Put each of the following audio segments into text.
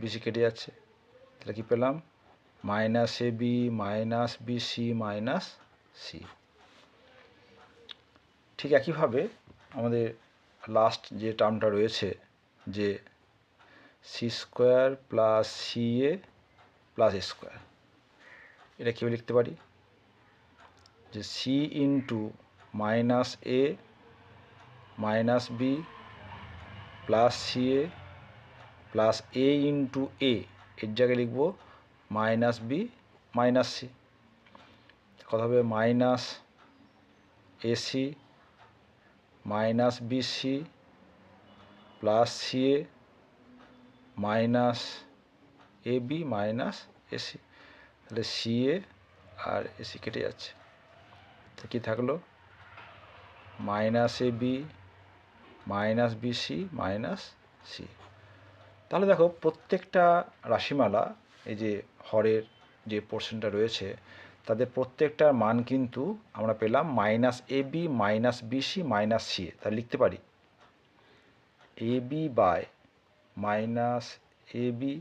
BC কেটে যাচ্ছে। তাহলে কী পেলাম? Minus a b minus bc minus c ঠিক একইভাবে আমাদের লাস্ট যে টার্মটা রয়েছে, যে c square plus c a plus square এটা কীভাবে লিখতে পারি? যে c into minus a minus b plus c a plus a into a এর জায়গায় লিখব মাইনাস বি মাইনাস সি কথা হবে minus ac minus bc plus c a minus a b minus ac তাহলে সি এ আর AC কেটে যাচ্ছে। তো কী থাকল? Minus a b minus bc minus c তাহলে দেখো প্রত্যেকটা রাশিমালা, এই যে হরের যে পোর্শনটা রয়েছে, তাদের প্রত্যেকটার মান কিন্তু আমরা পেলাম minus a b minus bc minus c তাহলে লিখতে পারি। A b by minus a b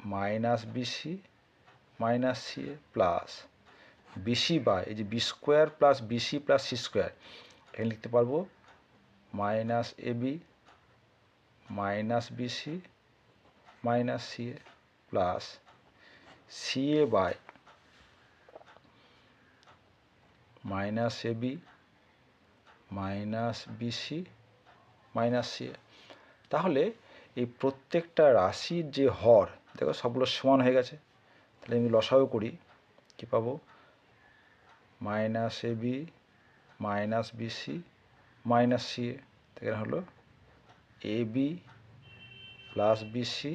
minus bc minus c plus bc by এই যে b square plus bc plus c square এখানে লিখতে পারব minus a b minus bc minus c a plus c a by minus a b minus bc minus c a. তাহলে এই প্রত্যেকটা রাশির যে হর, দেখো সবগুলো সমান হয়ে গেছে। তাহলে আমি লসাও করি, কী পাবো? Minus a b minus bc minus c a. এখানে হলো a b plus bc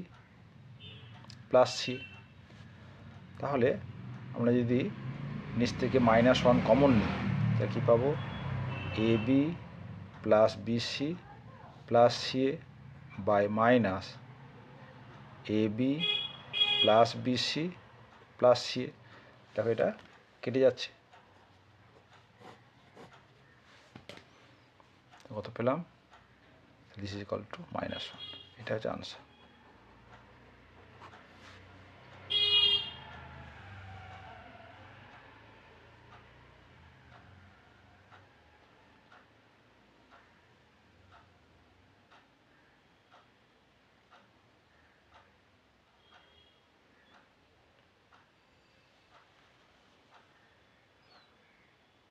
plus c তাহলে আমরা যদি নিচ থেকে মাইনাস ওয়ান কমন নিই, তাহলে কী পাবো? A b plus bc plus c by minus a b plus bc plus c দেখো এটা কেটে যাচ্ছে। কত পেলাম? This is equal to minus one এটা হচ্ছে আনসার